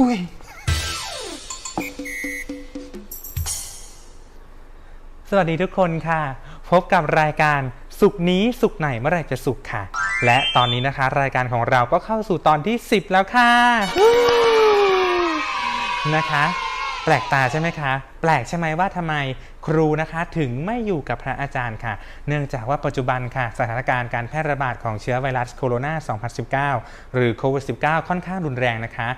อุ้ย สวัสดีทุกคนค่ะ พบกับรายการสุกนี้สุกไหนเมื่อไหรจะสุกค่ะ และตอนนี้นะคะ รายการของเราก็เข้าสู่ตอนที่ 10 แล้วค่ะ นะคะ แปลกตาใช่ไหมคะ แปลกใช่ไหมว่าทำไมครูนะคะถึงไม่อยู่กับพระอาจารย์ค่ะ เนื่องจากว่าปัจจุบันค่ะ สถานการณ์การแพร่ระบาดของเชื้อไวรัสโคโรนา 2019 หรือโควิด -19 ค่อนข้างรุนแรงนะคะ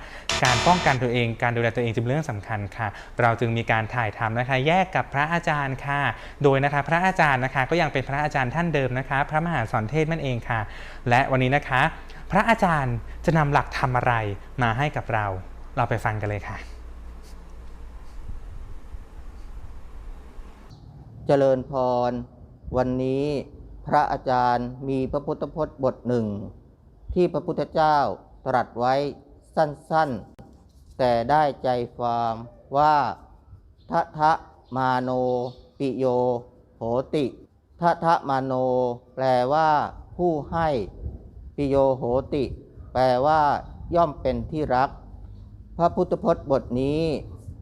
การป้องกันตัวเอง การดูแลตัวเองจึงเป็นเรื่องสำคัญค่ะ เราจึงมีการถ่ายทำนะคะ แยกกับพระอาจารย์ค่ะ โดยนะคะพระอาจารย์นะคะ ก็ยังเป็นพระอาจารย์ท่านเดิมนะคะ พระมหาสอนเทศนั่นเองค่ะ และวันนี้นะคะ พระอาจารย์จะนำหลักธรรมอะไรมาให้กับเรา เราไปฟังกันเลยค่ะ จริญพร วันนี้พระอาจารย์มีพระพุทธพจน์บทหนึ่ง ที่พระพุทธเจ้าตรัสไว้สั้นๆ แต่ได้ใจความว่าทะทะมาโนปิโยโหติทะทะมาโน แปลว่า ผู้ให้ปิโยโหติ แปลว่าย่อมเป็นที่รัก พระพุทธพจน์บทนี้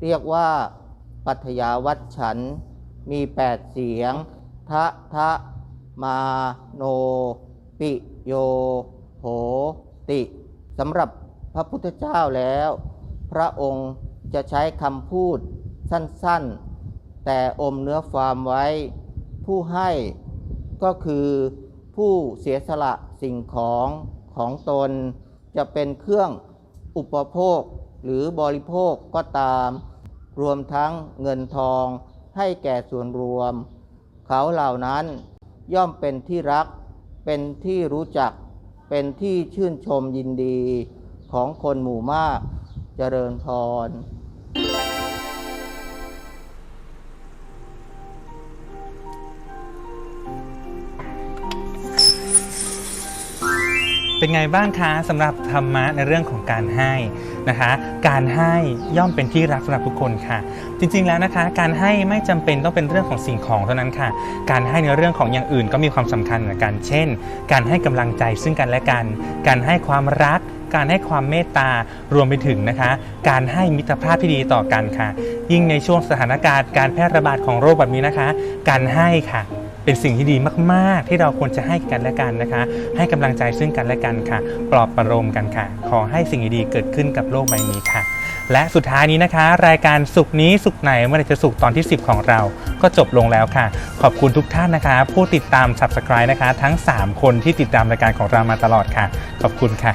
เรียกว่า ปัทยาวัดฉัน มีแปดเสียง ทะทะมาโน ปิโย โหติสำหรับพระพุทธเจ้าแล้ว พระองค์จะใช้คำพูดสั้นๆ แต่อมเนื้อความไว้ ผู้ให้ก็คือผู้เสียสละสิ่งของของตน จะเป็นเครื่องอุปโภคหรือบริโภคก็ตาม รวมทั้งเงินทอง ให้แก่ส่วนรวม เขาเหล่านั้นย่อมเป็นที่รัก เป็นที่รู้จัก เป็นที่ชื่นชมยินดีของคนหมู่มาก เจริญพร เป็นไงบ้างคะสำหรับธรรมะในเรื่องของการให้นะคะ การให้ย่อมเป็นที่รักสำหรับทุกคนค่ะ จริงๆแล้วนะคะ การให้ไม่จำเป็นต้องเป็นเรื่องของสิ่งของเท่านั้นค่ะ การให้ในเรื่องของอย่างอื่นก็มีความสำคัญเหมือนกัน เช่น การให้กำลังใจซึ่งกันและกัน การให้ความรักการให้ความเมตตารวมไปถึงนะคะ การให้มิตรภาพที่ดีต่อกันค่ะ ยิ่งในช่วงสถานการณ์การแพร่ระบาดของโรคแบบนี้นะคะ การให้ค่ะ เป็นสิ่งที่ดีมาก ๆ ที่เราควรจะให้กันและกันนะคะ ให้กำลังใจซึ่งกันและกันค่ะ ปลอบประโลมกันค่ะ ขอให้สิ่งดีๆเกิดขึ้นกับโลกใบนี้ค่ะ และสุดท้ายนี้นะคะ รายการสุขนี้สุขไหนเมื่อไรจะสุขตอนที่ 10 ของเรา ก็จบลงแล้วค่ะ ขอบคุณทุกท่านนะคะ ผู้ติดตาม Subscribe นะคะ ทั้ง 3 คนที่ติดตามรายการของเรามาตลอดค่ะ ขอบคุณค่ะ